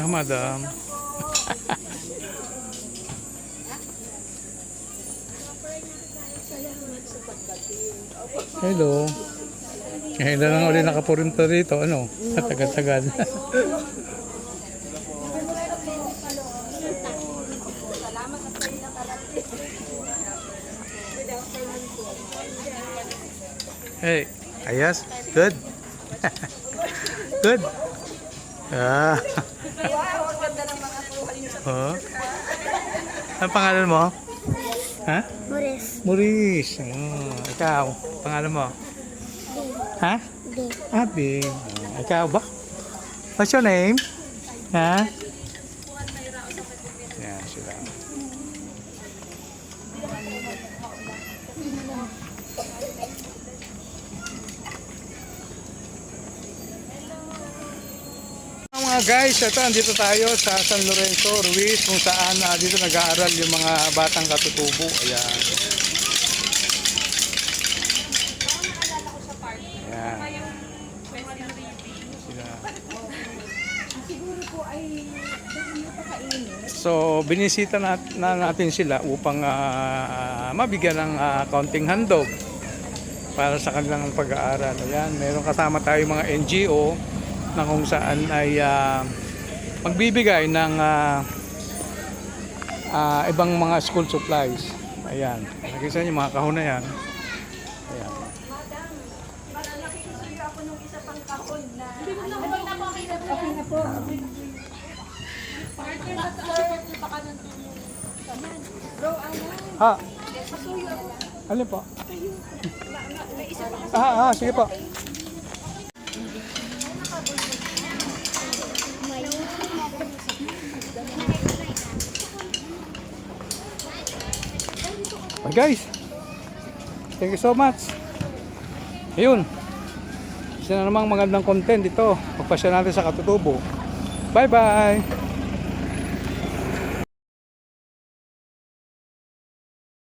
Ah, madam. Hello. Ngayon na lang ulit nakapurinto dito. Ano? Tagal-tagal. hey, ayas. Good. Good. Ah. Oh. Ang pangalan mo? Ha? Boris. Maurice. Oh, ikaw, pangalan mo? Ha? Abi. Oh, ikaw ba? What's your name? Ha? Yan sila. Guys, ito, andito tayo sa San Lorenzo, Ruiz, kung saan ah, dito nag-aaral yung mga batang katutubo. Ayan. Ayan. Sila. So, binisita na, na natin sila upang ah, mabigyan ng ah, kaunting handog para sa kanilang pag-aaral. Ayan, meron kasama tayo mga NGO na kung saan ay ah, magbibigay ng ah, ah, ibang mga school supplies. Ayan, nakikita niyo mga kahon na yan. Ayan. Ha? Alin po? Ah, ah, sige po. Bye guys. Thank you so much. Ayun. Isa na namang magandang content dito. Pagpasya natin sa katutubo. Bye bye.